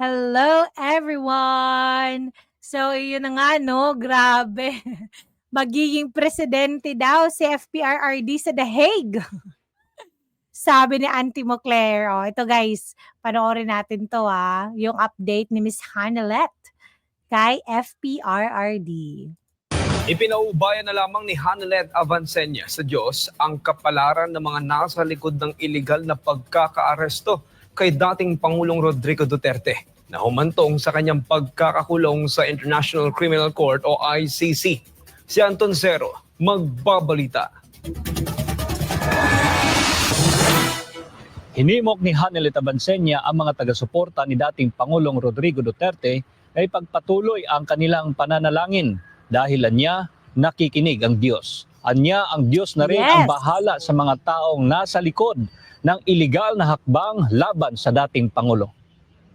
Hello everyone! So, yun na nga 'no, grabe. Magiging presidente daw si FPRRD sa The Hague. Sabi ni Auntie Moclair. Oh, ito guys, panoorin natin 'to, ah, yung update ni Miss Hanelet kay FPRRD. Ipinaubayan na lamang ni Hanelet Avancenia sa Diyos ang kapalaran ng mga nasa likod ng iligal na pagkakaaresto kay dating Pangulong Rodrigo Duterte na humantong sa kanyang pagkakakulong sa International Criminal Court o ICC. Si Anton Zero, magbabalita. Hinimok ni Hanelet Abansenya ang mga taga-suporta ni dating Pangulong Rodrigo Duterte na ipagpatuloy ang kanilang pananalangin dahil anya nakikinig ang Diyos. Anya ang Diyos na rin ang Yes. bahala sa mga taong nasa likod ng iligal na hakbang laban sa dating Pangulo.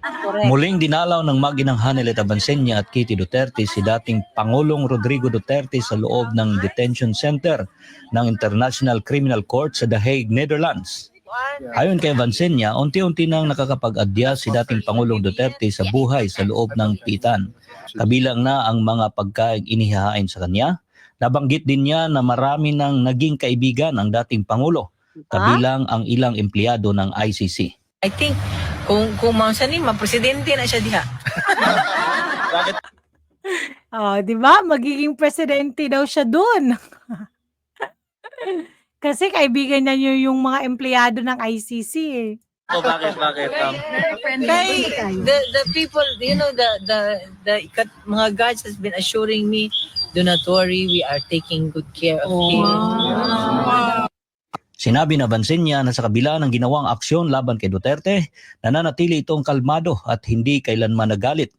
Correct. Muling dinalaw ng maginang Hanelet Abansenya at Kitty Duterte si dating Pangulong Rodrigo Duterte sa loob ng detention center ng International Criminal Court sa The Hague, Netherlands. Ayon kay Abansenya, unti-unti nang nakakapag-adya si dating Pangulong Duterte sa buhay sa loob ng pitan. Kabilang na ang mga pagkaing inihahain sa kanya. Nabanggit din niya na marami nang naging kaibigan ang dating Pangulo, kabilang ang ilang empleyado ng ICC. I think kung kung mausa ni mapresidente na siya diha. Oh, 'di ba? Magiging presidente daw siya dun. Kasi kaibigan niya niyo yung mga empleyado ng ICC, eh. Oh, bakit, bakit? Um, Kay the the people, you know, the the the kat- mga guards has been assuring me, do not worry, we are taking good care of him. Sinabi na Bansenya na sa kabila ng ginawang aksyon laban kay Duterte, nananatili itong kalmado at hindi kailanman nagalit.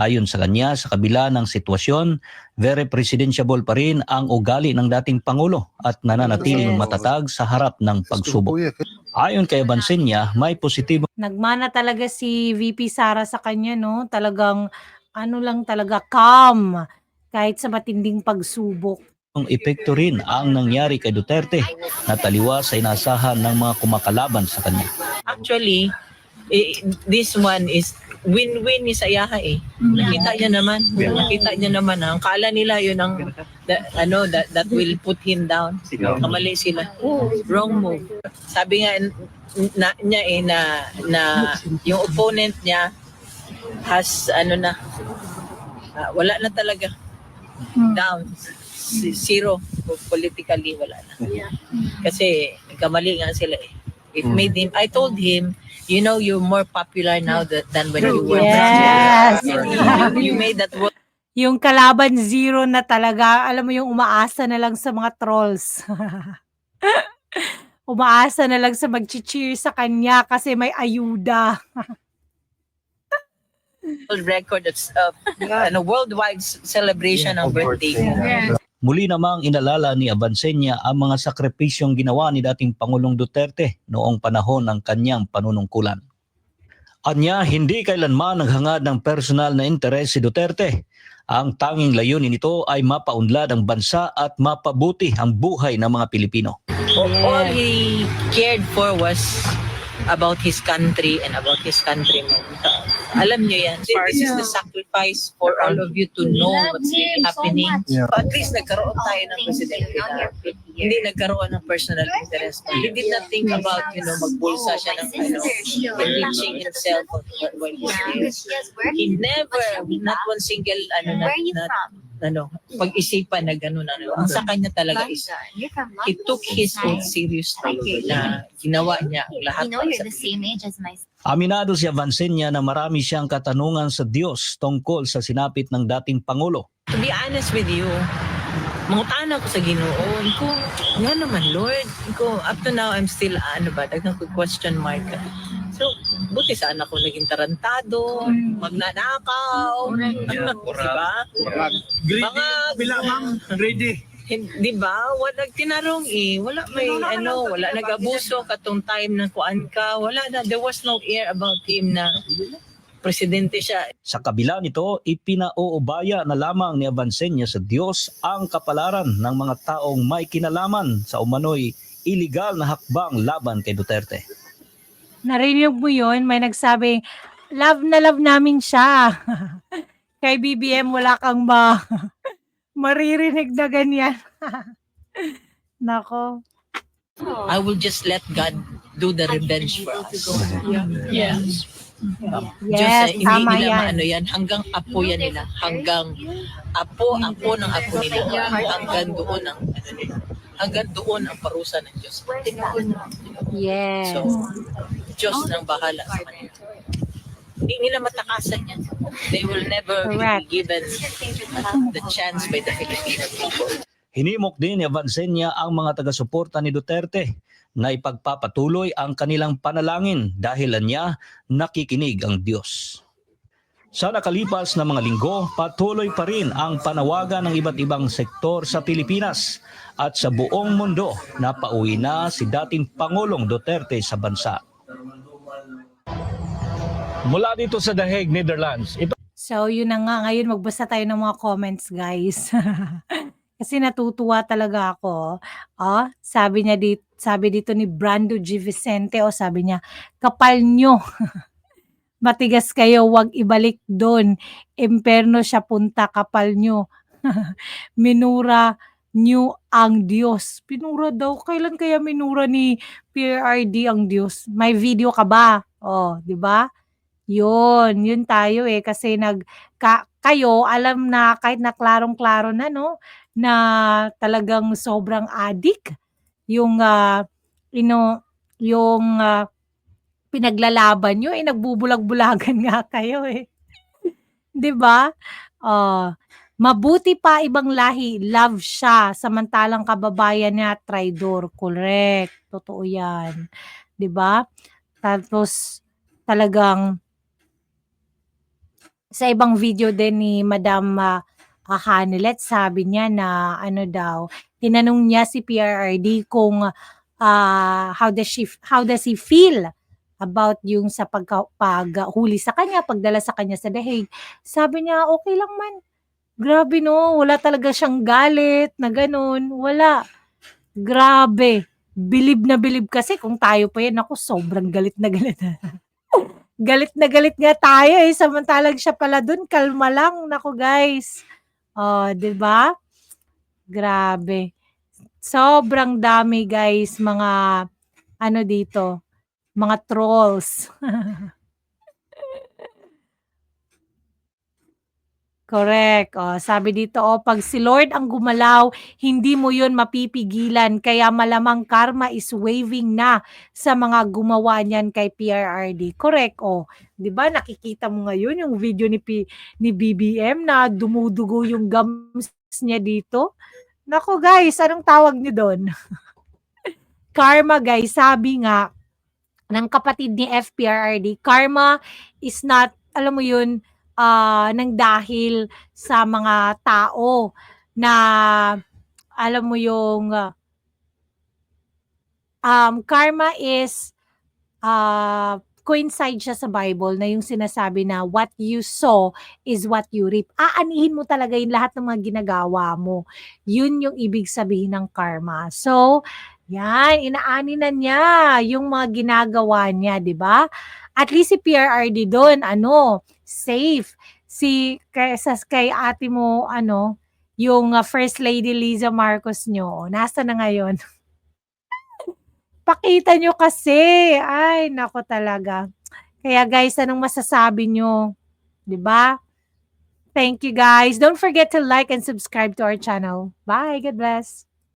Ayon sa kanya, sa kabila ng sitwasyon, very presidentiable pa rin ang ugali ng dating Pangulo at nananatiling matatag sa harap ng pagsubok. Ayon kay Bansenya, may positibo Nagmana talaga si VP Sara sa kanya, no? Talagang ano lang talaga, calm kahit sa matinding pagsubok. Epekto rin ang nangyari kay Duterte na taliwas sa inasahan ng mga kumakalaban sa kanya. Actually, eh, this one is win-win ni Sayaha eh. Nakita niya naman. Nakita niya naman. ah. Ang kala nila yun ang that, ano that, that will put him down. Kamali sila. Wrong move. Sabi nga na, niya eh na, na yung opponent niya has ano na ah, wala na talaga. Down. Zero. Politically wala na. Kasi kamali nga sila eh. It made him, I told him, you know, you're more popular now that, than when you were Yes. You, you made that work Yung kalaban zero na talaga, alam mo yung umaasa na lang sa mga trolls. umaasa na lang sa mag-cheer sa kanya kasi may ayuda. record of, of ano, worldwide celebration ng birthday. Muli namang inalala ni Abansenya ang mga sakripisyong ginawa ni dating Pangulong Duterte noong panahon ng kanyang panunungkulan. Anya, hindi kailanman naghangad ng personal na interes si Duterte. Ang tanging layunin nito ay mapaunlad ang bansa at mapabuti ang buhay ng mga Pilipino. All he cared for was about his country and about his countrymen. Alam niyo yan. This is the sacrifice for all of you to know what's really happening. At least nagkaroon tayo ng presidente na hindi nagkaroon ng personal interest. He did not think about, you know, magbulsa siya ng ano, enriching himself while he's there. He never, not one single, ano, Where not, ano, pag-isipan na gano'n, ano. Ang sa kanya talaga is, he took his oath seriously na ginawa niya ang lahat You know you're the same age as my Aminado si Avancenia na marami siyang katanungan sa Diyos tungkol sa sinapit ng dating Pangulo. To be honest with you, mangutan ako sa ginoo. Ko, nga naman, Lord. Ko, up to now, I'm still, ano ba, dagang ko question mark. So, buti sana ako naging tarantado, magnanakaw, diba? Mga, ready. di ba? Wala tinarong eh. Wala may ano, wala nag-abuso katong time na kuan ka. Wala na. There was no air about him na presidente siya. Sa kabila nito, ipinauubaya na lamang ni Avancenia sa Diyos ang kapalaran ng mga taong may kinalaman sa umano'y iligal na hakbang laban kay Duterte. Narinig mo yun? May nagsabi, love na love namin siya. Kay BBM wala kang ma maririnig na ganyan. Nako. I will just let God do the revenge for us. Yeah. Diyos Yes, ay hindi tama nila yan. maano yan. Hanggang apo yan nila. Hanggang apo, apo ng apo nila. Hanggang doon ang ano nila. Hanggang doon ang parusa ng Diyos. Yes. So, Diyos nang bahala sa kanila. Hindi nila matakasan yan. They will never Correct. be given the chance by the Filipino people. Hinimok din ni Avancenia ang mga taga-suporta ni Duterte na ipagpapatuloy ang kanilang panalangin dahilan niya nakikinig ang Diyos. Sa nakalipas na mga linggo, patuloy pa rin ang panawagan ng iba't ibang sektor sa Pilipinas at sa buong mundo na pauwi na si dating Pangulong Duterte sa bansa. Mula dito sa The Hague, Netherlands, ito So, yun na nga. Ngayon, magbasa tayo ng mga comments, guys. Kasi natutuwa talaga ako. Oh, sabi niya dito, sabi dito ni Brando G. Vicente, oh, sabi niya, kapal nyo. Matigas kayo, wag ibalik doon. Imperno siya punta, kapal nyo. minura nyo ang Diyos. Pinura daw. Kailan kaya minura ni PRD ang Diyos? May video ka ba? Oh, di ba? Yun, yun tayo eh kasi nag ka, kayo alam na kahit na klarong-klaro na no na talagang sobrang addict yung ah, ino yung ah, pinaglalaban nyo eh nagbubulag-bulagan nga kayo eh. 'Di ba? Ah, mabuti pa ibang lahi, love siya samantalang kababayan niya traidor. Correct. Totoo 'yan. 'Di ba? Tapos talagang sa ibang video din ni Madam ah, ah, Hanelet, sabi niya na ano daw, tinanong niya si PRRD kung ah, how does she how does he feel about yung sa pagka, paghuli sa kanya, pagdala sa kanya sa dahig. Sabi niya, okay lang man. Grabe no, wala talaga siyang galit na ganun. Wala. Grabe. Bilib na bilib kasi kung tayo pa yan, ako sobrang galit na galit. galit na galit nga tayo eh. Samantalang siya pala dun, kalma lang. Nako guys. Oh, 'di ba? Grabe. Sobrang dami guys mga ano dito, mga trolls. Correct. Oh, sabi dito, oh, pag si Lord ang gumalaw, hindi mo yun mapipigilan. Kaya malamang karma is waving na sa mga gumawa niyan kay PRRD. Correct. Oh, 'di ba nakikita mo ngayon yung video ni P, ni BBM na dumudugo yung gums niya dito? Nako guys, anong tawag niyo doon? karma guys, sabi nga ng kapatid ni FPRRD, karma is not, alam mo yun, ah, nang dahil sa mga tao na alam mo yung um, karma is uh, coincide siya sa Bible na yung sinasabi na what you sow is what you reap. Aanihin mo talaga yung lahat ng mga ginagawa mo. Yun yung ibig sabihin ng karma. So, yan, inaani na niya yung mga ginagawa niya, di ba? At least si PRRD doon, ano, safe. Si kay, sa, kay ate mo, ano, yung uh, First Lady Liza Marcos nyo, nasa na ngayon? Pakita nyo kasi. Ay, nako talaga. Kaya guys, anong masasabi nyo? ba? Thank you guys. Don't forget to like and subscribe to our channel. Bye. God bless.